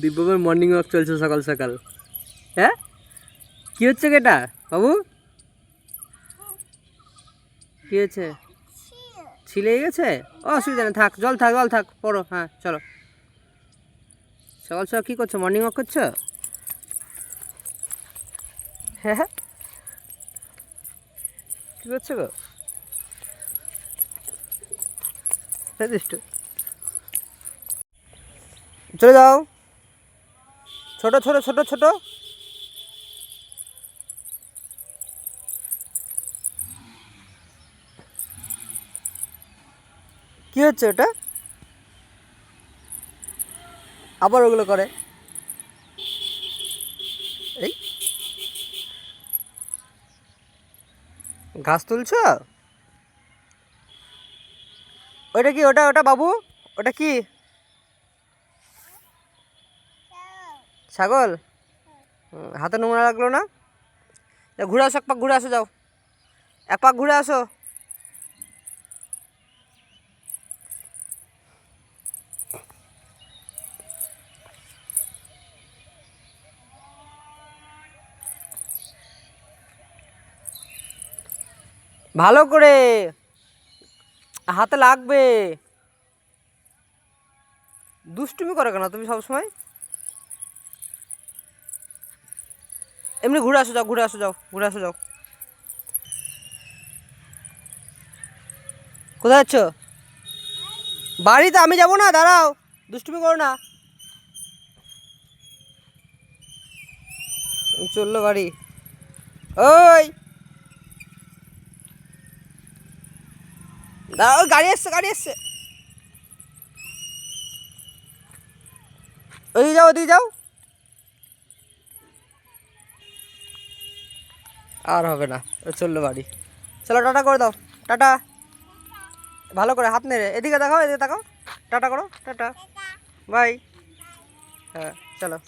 দিব্যবার morning walk চলছে সকাল সকাল। হ্যাঁ? কি হচ্ছে কি এটা বাবু? কি হয়েছে? ছিলে গেছে? অসুবিধা নেই, থাক, জল থাক জল থাক, পড়ো হ্যাঁ চলো। সকাল সকাল কী করছ মর্নিং ওয়াক করছ? হ্যাঁ? কী করছ গো? হ্যাঁ চলে যাও। ছোট ছোট ছোট ছোট। কি হচ্ছে ওটা? আবার ওগুলো করে। এই। ঘাস তুলছ? ওটা কি, ওটা ওটা বাবু? ওটা কি? ছাগল? হাতে নোংরা লাগল না? ঘুরে আসো, এক পাক ঘুরে আসো, যাও। এক পাক ঘুরে আসো। ভালো করে হাতে লাগবে। দুষ্টুমি করো কেন তুমি সবসময়? এমনি ঘুরে আসো যাও, ঘুরে আসো যাও, ঘুরে আসো যাও। কোথায় যাচ্ছ? বাড়িতে আমি যাব না, দাঁড়াও, দুষ্টুমি করো না। চলল গাড়ি ওই। দাঁড়াও গাড়ি এসছে গাড়ি এসছে। ওইদিকে যাও ওইদিকে যাও। আর হবে না ও চলল বাড়ি। চলো টাটা করে দাও টাটা। ভালো করে হাত নেড়ে এদিকে দেখাও এদিকে দেখাও। টাটা করো টাটা। বাই। হ্যাঁ চলো।